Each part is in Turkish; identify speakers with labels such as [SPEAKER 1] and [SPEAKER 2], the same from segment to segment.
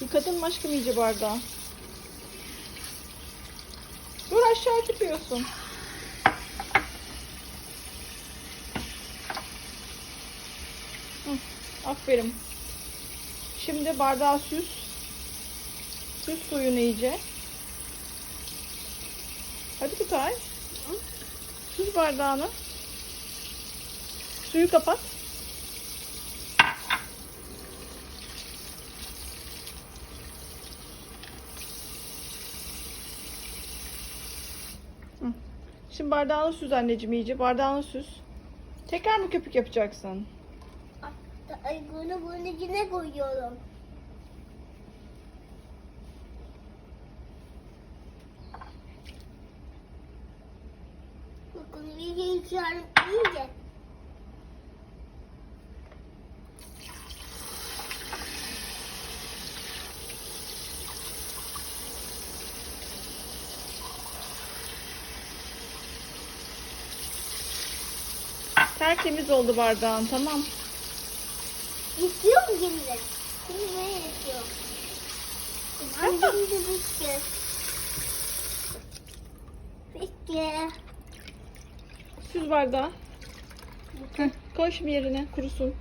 [SPEAKER 1] Yıkadın mı aşkım iyice bardağı? Dur aşağı çıkıyorsun. Hı, aferin. Şimdi bardağı süz. Süz suyunu iyice. Hadi Kutay. Süz bardağını. Suyu kapat. Şimdi bardağını süz anneciğim iyice. Bardağını süz. Tekrar mı köpük yapacaksın?
[SPEAKER 2] Ay bunu bunu yine koyuyorum. Bakın iyice içerim iyice.
[SPEAKER 1] Tertemiz oldu bardağın tamam.
[SPEAKER 2] İstiyor mu şimdi? Şimdi ne istiyor?
[SPEAKER 1] Tamam.
[SPEAKER 2] Şimdi bitti. Bitti.
[SPEAKER 1] Süz bardağı. Heh, koy şimdi yerine kurusun.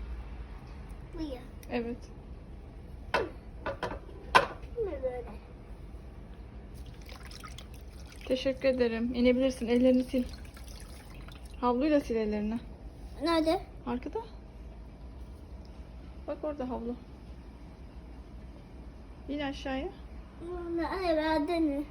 [SPEAKER 2] Bu ya.
[SPEAKER 1] Evet.
[SPEAKER 2] Böyle.
[SPEAKER 1] Teşekkür ederim. İnebilirsin. Ellerini sil. Havluyla sil ellerini.
[SPEAKER 2] Nerede?
[SPEAKER 1] Arkada. Bak orada havlu. İn aşağıya.
[SPEAKER 2] Nerede? Nerede?